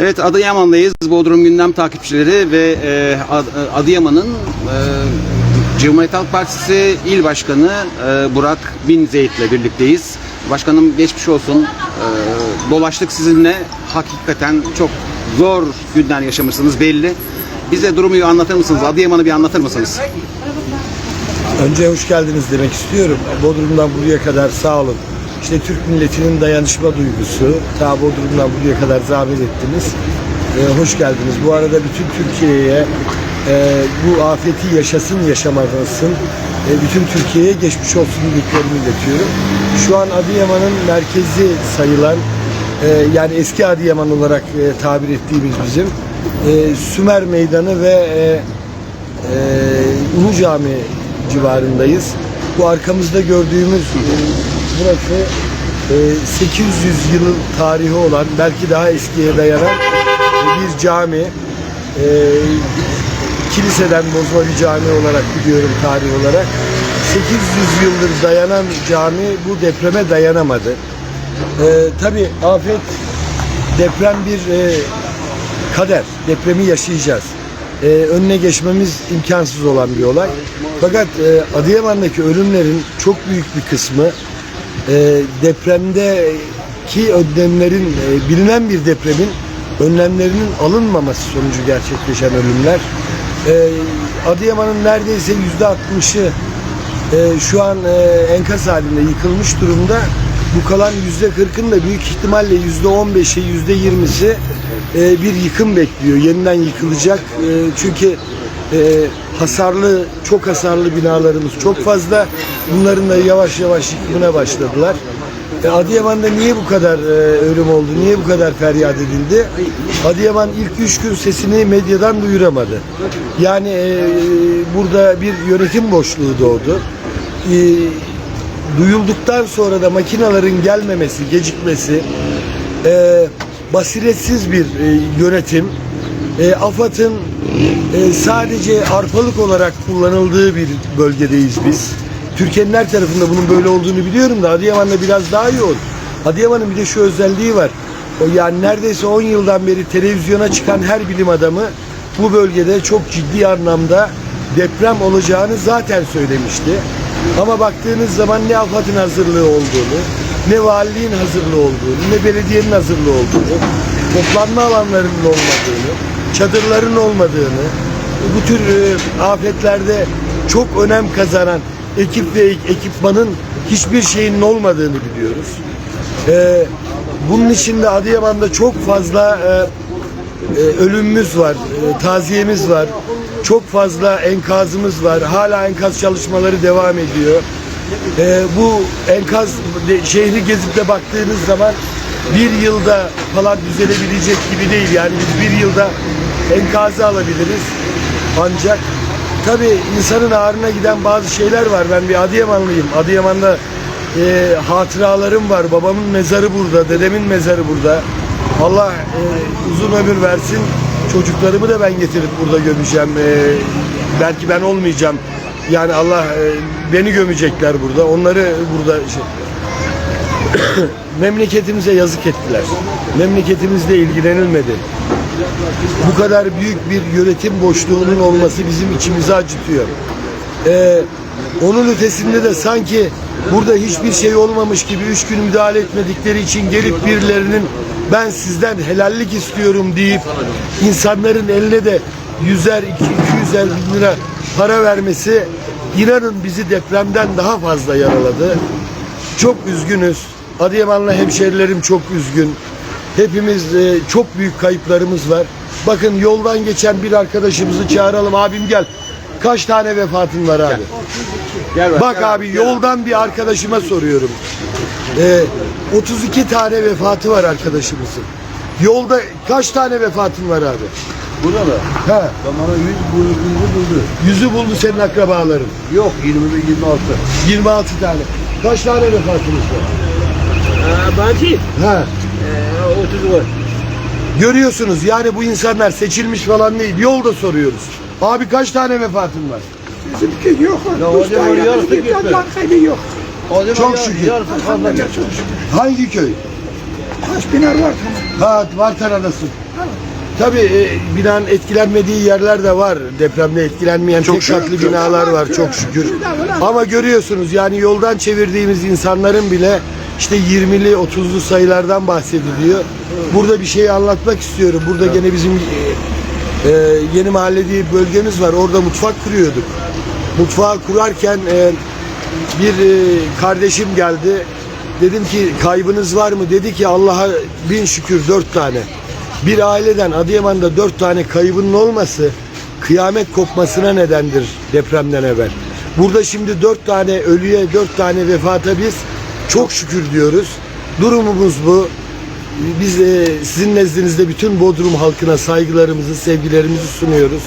Evet Adıyaman'dayız. Bodrum Gündem takipçileri ve e, Ad- Adıyaman'ın e, Cumhuriyet Halk Partisi İl Başkanı e, Burak Binzeyt ile birlikteyiz. Başkanım geçmiş olsun. E, dolaştık sizinle. Hakikaten çok zor günler yaşamışsınız belli. Bize durumu anlatır mısınız? Adıyaman'ı bir anlatır mısınız? Önce hoş geldiniz demek istiyorum. Bodrum'dan buraya kadar sağ olun. İşte Türk milletinin dayanışma duygusu. Ta Bodrum'dan buraya kadar zahmet ettiniz. Ee, hoş geldiniz. Bu arada bütün Türkiye'ye e, bu afeti yaşasın yaşamasın. E, bütün Türkiye'ye geçmiş olsun dileklerimi iletiyorum. Şu an Adıyaman'ın merkezi sayılan e, yani eski Adıyaman olarak e, tabir ettiğimiz bizim e, Sümer Meydanı ve e, ee, Ulu Cami civarındayız. Bu arkamızda gördüğümüz e, burası e, 800 yıl tarihi olan belki daha eskiye dayanan e, bir cami. E, kiliseden bozma bir cami olarak biliyorum tarih olarak. 800 yıldır dayanan cami bu depreme dayanamadı. E, Tabi afet deprem bir e, kader. Depremi yaşayacağız. Ee, önüne geçmemiz imkansız olan bir olay. Fakat e, Adıyaman'daki ölümlerin çok büyük bir kısmı e, depremdeki önlemlerin, e, bilinen bir depremin önlemlerinin alınmaması sonucu gerçekleşen ölümler. E, Adıyaman'ın neredeyse yüzde altmışı e, şu an e, enkaz halinde yıkılmış durumda. Bu kalan yüzde kırkın da büyük ihtimalle yüzde on beşi, yüzde yirmisi e, bir yıkım bekliyor. Yeniden yıkılacak. E, çünkü e, hasarlı, çok hasarlı binalarımız çok fazla. Bunların da yavaş yavaş yıkımına başladılar. E, Adıyaman'da niye bu kadar e, ölüm oldu? Niye bu kadar feryat edildi? Adıyaman ilk üç gün sesini medyadan duyuramadı. Yani e, burada bir yönetim boşluğu doğdu. E, duyulduktan sonra da makinaların gelmemesi, gecikmesi, e, basiretsiz bir e, yönetim, e, AFAD'ın e, sadece arpalık olarak kullanıldığı bir bölgedeyiz biz. Türkiye'nin her tarafında bunun böyle olduğunu biliyorum da Adıyaman'da biraz daha yoğun. Adıyaman'ın bir de şu özelliği var. O yani neredeyse 10 yıldan beri televizyona çıkan her bilim adamı bu bölgede çok ciddi anlamda deprem olacağını zaten söylemişti. Ama baktığınız zaman ne AFAD'ın hazırlığı olduğunu, ne valiliğin hazırlığı olduğunu, ne belediyenin hazırlığı olduğunu, toplanma alanlarının olmadığını, çadırların olmadığını, bu tür e, afetlerde çok önem kazanan ekip ve ekipmanın hiçbir şeyinin olmadığını biliyoruz. E, bunun içinde Adıyaman'da çok fazla e, ölümümüz var, taziyemiz var. Çok fazla enkazımız var. Hala enkaz çalışmaları devam ediyor. E, bu enkaz şehri gezip de baktığınız zaman bir yılda falan düzelebilecek gibi değil. Yani biz bir yılda enkazı alabiliriz. Ancak tabii insanın ağrına giden bazı şeyler var. Ben bir Adıyamanlıyım. Adıyaman'da e, hatıralarım var. Babamın mezarı burada, dedemin mezarı burada. Allah e, uzun ömür versin. Çocuklarımı da ben getirip burada gömeceğim. E, belki ben olmayacağım. Yani Allah e, beni gömecekler burada. Onları burada şey, memleketimize yazık ettiler. Memleketimizle ilgilenilmedi. Bu kadar büyük bir yönetim boşluğunun olması bizim içimizi acıtıyor. Ee, onun ötesinde de sanki burada hiçbir şey olmamış gibi üç gün müdahale etmedikleri için gelip birilerinin ben sizden helallik istiyorum deyip insanların eline de yüzer, iki, yüzer bin lira para vermesi inanın bizi depremden daha fazla yaraladı. Çok üzgünüz. Adıyamanlı hemşerilerim çok üzgün. Hepimiz e, çok büyük kayıplarımız var. Bakın yoldan geçen bir arkadaşımızı çağıralım. Abim gel. Kaç tane vefatın var abi? Gel Bak abi yoldan bir arkadaşıma soruyorum. Ee, 32 tane vefatı var arkadaşımızın. Yolda kaç tane vefatın var abi? Burada mı? He, Bana 100 buldu, yüzü buldu senin akrabaların. Yok 21 26. 26 tane. Kaç tane vefatınız var? Baki He. 30 var. Görüyorsunuz yani bu insanlar seçilmiş falan değil. Yolda soruyoruz. Abi kaç tane vefatın var? Bizimki yok. Ya Üç hocam, tane yarısı kaybı yok. Çok şükür. Yarısı fazla Elhamdülillah geç. çok şükür. Hangi köy? Kaç biner var tamam. Ha Vartar Adası. tabii e, binanın etkilenmediği yerler de var. Depremde etkilenmeyen Çok tek katlı binalar var çok şükür. Ama görüyorsunuz yani yoldan çevirdiğimiz insanların bile işte 20'li 30'lu sayılardan bahsediliyor. Burada bir şey anlatmak istiyorum. Burada gene bizim e, e, yeni mahalle diye bir bölgemiz var. Orada mutfak kuruyorduk. Mutfağı kurarken e, bir e, kardeşim geldi. Dedim ki kaybınız var mı? Dedi ki Allah'a bin şükür dört tane. Bir aileden Adıyaman'da dört tane kaybının olması kıyamet kopmasına nedendir depremden evvel. Burada şimdi dört tane ölüye dört tane vefata biz çok şükür diyoruz. Durumumuz bu. Biz e, sizin nezdinizde bütün Bodrum halkına saygılarımızı, sevgilerimizi sunuyoruz.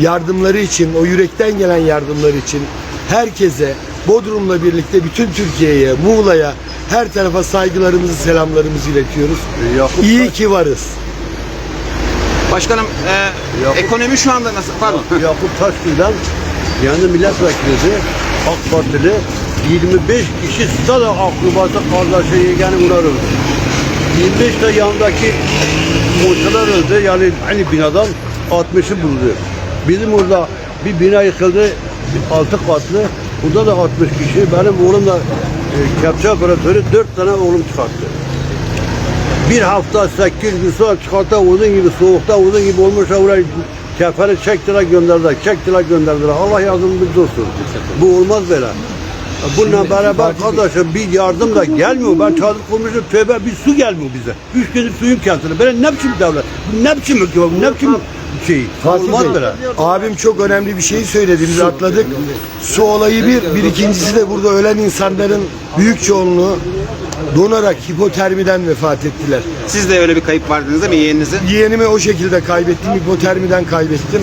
Yardımları için, o yürekten gelen yardımlar için herkese, Bodrum'la birlikte bütün Türkiye'ye, Muğla'ya, her tarafa saygılarımızı, selamlarımızı iletiyoruz. Yakup İyi ki varız. Başkanım e, Yakup- ekonomi şu anda nasıl? Pardon. Yakup Taşgül'den yani milletvekili AK Partili 25 kişi stada akrubası kardeşi yegeni bunlar öldü. 25 de yanındaki komşular öldü. Yani aynı binadan 60'ı buldu. Bizim orada bir bina yıkıldı. Altı katlı. Burada da 60 kişi. Benim oğlum da e, kepçe operatörü 4 tane oğlum çıkarttı. Bir hafta 8 gün sonra çıkartta uzun gibi soğukta uzun gibi olmuş oraya kefeni çektiler gönderdiler, çektiler gönderdiler. Allah yardımcımız olsun. Bu olmaz böyle. Bununla beraber kardeşim bir yardım da gelmiyor. Ben çadır kurmuşum tövbe bir su gelmiyor bize. Üç gündür suyun kesildi. Böyle ne biçim devlet? Bu ne biçim ülke? Bu ne biçim şey? Fatih Olmaz Bey, böyle. abim çok önemli bir şey söyledi. Biz atladık. Su olayı bir, bir ikincisi de burada ölen insanların büyük çoğunluğu donarak hipotermiden vefat ettiler. Siz de öyle bir kayıp vardınız değil mi yeğeninizin? Yeğenimi o şekilde kaybettim, hipotermiden kaybettim.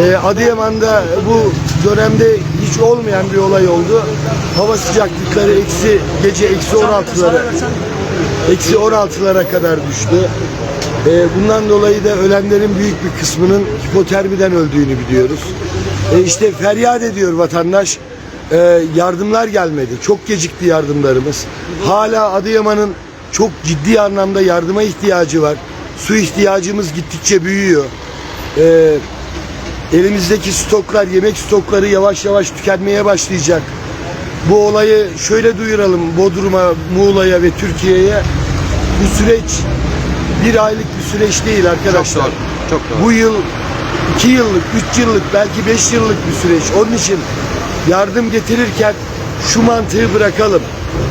Ee, Adıyaman'da bu dönemde hiç olmayan bir olay oldu. Hava sıcaklıkları eksi, gece eksi 16'lara, eksi 16'lara kadar düştü. Ee, bundan dolayı da ölenlerin büyük bir kısmının hipotermiden öldüğünü biliyoruz. Ee, işte feryat ediyor vatandaş. Ee, yardımlar gelmedi. Çok gecikti yardımlarımız. Hala Adıyaman'ın çok ciddi anlamda yardıma ihtiyacı var. Su ihtiyacımız gittikçe büyüyor. Ee, elimizdeki stoklar, yemek stokları yavaş yavaş tükenmeye başlayacak. Bu olayı şöyle duyuralım Bodrum'a, Muğla'ya ve Türkiye'ye. Bu süreç bir aylık bir süreç değil arkadaşlar. Çok doğru, çok doğru. Bu yıl iki yıllık, üç yıllık, belki beş yıllık bir süreç. Onun için yardım getirirken şu mantığı bırakalım.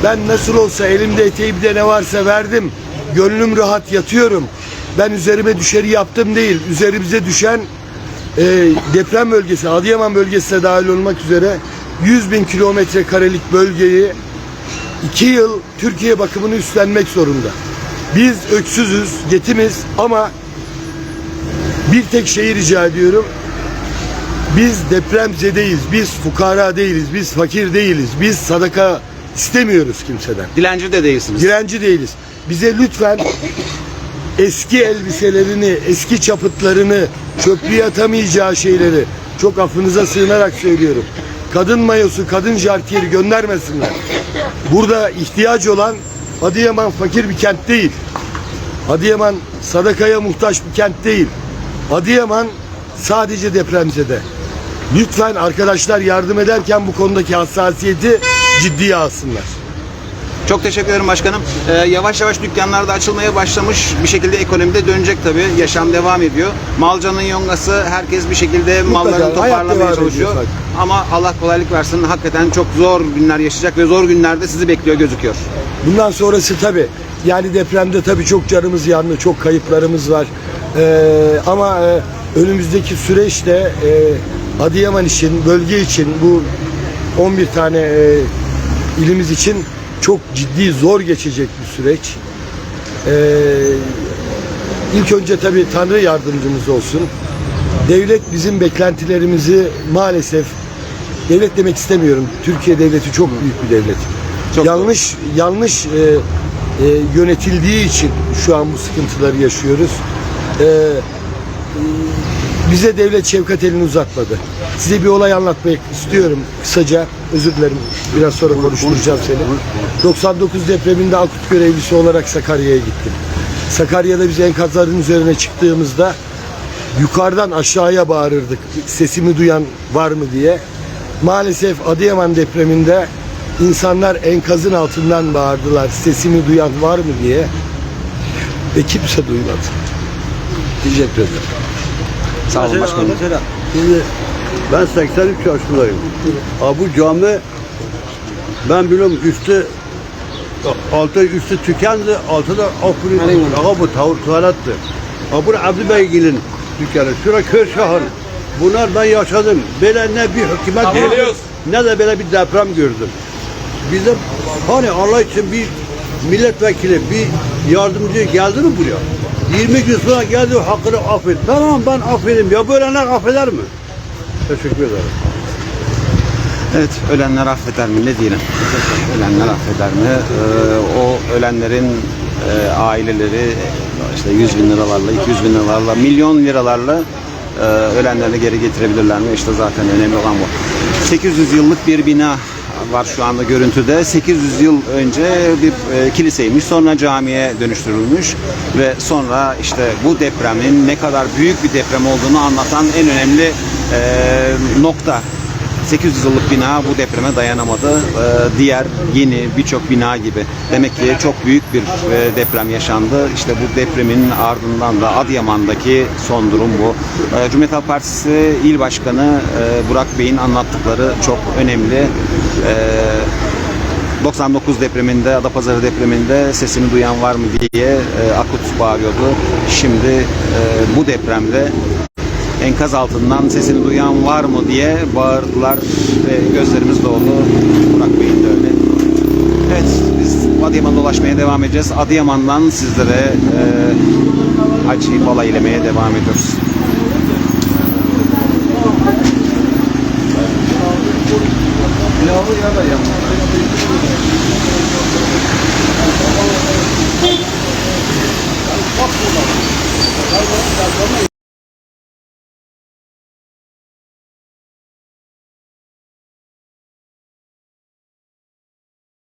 Ben nasıl olsa elimde eteğimde ne varsa verdim. Gönlüm rahat yatıyorum. Ben üzerime düşeri yaptım değil. Üzerimize düşen e, deprem bölgesi, Adıyaman bölgesine dahil olmak üzere 100 bin kilometre karelik bölgeyi iki yıl Türkiye bakımını üstlenmek zorunda. Biz öksüzüz, yetimiz ama bir tek şeyi rica ediyorum. Biz depremzedeyiz, biz fukara değiliz, biz fakir değiliz, biz sadaka istemiyoruz kimseden. Dilenci de değilsiniz. Direnci değiliz. Bize lütfen eski elbiselerini, eski çapıtlarını, çöplüğe atamayacağı şeyleri çok affınıza sığınarak söylüyorum. Kadın mayosu, kadın jartiyeri göndermesinler. Burada ihtiyaç olan Adıyaman fakir bir kent değil. Adıyaman sadakaya muhtaç bir kent değil. Adıyaman sadece depremzede. Lütfen arkadaşlar yardım ederken bu konudaki hassasiyeti ciddiye alsınlar. Çok teşekkür ederim başkanım. Ee, yavaş yavaş dükkanlar da açılmaya başlamış. Bir şekilde ekonomide dönecek tabii. Yaşam devam ediyor. Malcanın yongası herkes bir şekilde mallarını toparlamaya çalışıyor. Ama Allah kolaylık versin. Hakikaten çok zor günler yaşayacak ve zor günlerde sizi bekliyor gözüküyor. Bundan sonrası tabi yani depremde tabi çok canımız yandı, çok kayıplarımız var. Ee, ama e, önümüzdeki süreçte e, Adıyaman için, bölge için bu 11 tane e, ilimiz için çok ciddi zor geçecek bir süreç. Ee, ilk önce tabi Tanrı yardımcımız olsun. Devlet bizim beklentilerimizi maalesef devlet demek istemiyorum. Türkiye devleti çok büyük bir devlet. Çok yanlış yanlış e, e, yönetildiği için şu an bu sıkıntıları yaşıyoruz. E, bize devlet şefkat elini uzatmadı. Size bir olay anlatmak istiyorum kısaca. Özür dilerim. Biraz sonra konuşturacağım seni. 99 depreminde akut görevlisi olarak Sakarya'ya gittim. Sakarya'da biz enkazların üzerine çıktığımızda yukarıdan aşağıya bağırırdık. Sesimi duyan var mı diye. Maalesef Adıyaman depreminde insanlar enkazın altından bağırdılar. Sesimi duyan var mı diye. Ve kimse duymadı. Teşekkür ederim. Sağ olun başkanım. Şimdi ben 83 yaşındayım. Ha bu cami ben biliyorum üstü altı üstü tükendi, altı da akülü. Aga bu tavır tuvaletti. Ha bu Abdü Beygil'in dükkanı. Şura Kırşehir. Bunlar ben yaşadım. Böyle ne bir hükümet gördüm, ne de böyle bir deprem gördüm. Bizim hani Allah için bir milletvekili, bir yardımcı geldi mi buraya? 20 gün sonra geldi hakkını affet. Tamam ben affedeyim. Ya böyleler affeder mi? Teşekkür ederim. Evet, ölenler affeder mi? Ne diyelim? Ölenler affeder mi? Ee, o ölenlerin e, aileleri işte 100 bin liralarla, 200 bin liralarla, milyon liralarla e, ölenlerini geri getirebilirler mi? İşte zaten önemli olan bu. 800 yıllık bir bina var şu anda görüntüde. 800 yıl önce bir e, kiliseymiş, sonra camiye dönüştürülmüş ve sonra işte bu depremin ne kadar büyük bir deprem olduğunu anlatan en önemli e, nokta 800 yıllık bina bu depreme dayanamadı. Ee, diğer yeni birçok bina gibi. Demek ki çok büyük bir e, deprem yaşandı. İşte bu depremin ardından da Adıyaman'daki son durum bu. Ee, Cumhuriyet Halk Partisi İl Başkanı e, Burak Bey'in anlattıkları çok önemli. Ee, 99 depreminde, Adapazarı depreminde sesini duyan var mı diye e, akut bağırıyordu. Şimdi e, bu depremde enkaz altından sesini duyan var mı diye bağırdılar ve gözlerimiz doldu. Burak Bey'in de öyle. Evet biz Adıyaman dolaşmaya devam edeceğiz. Adıyaman'dan sizlere e, acı bala ilemeye devam ediyoruz. Yağlı ya da yanmış. Bak buradan.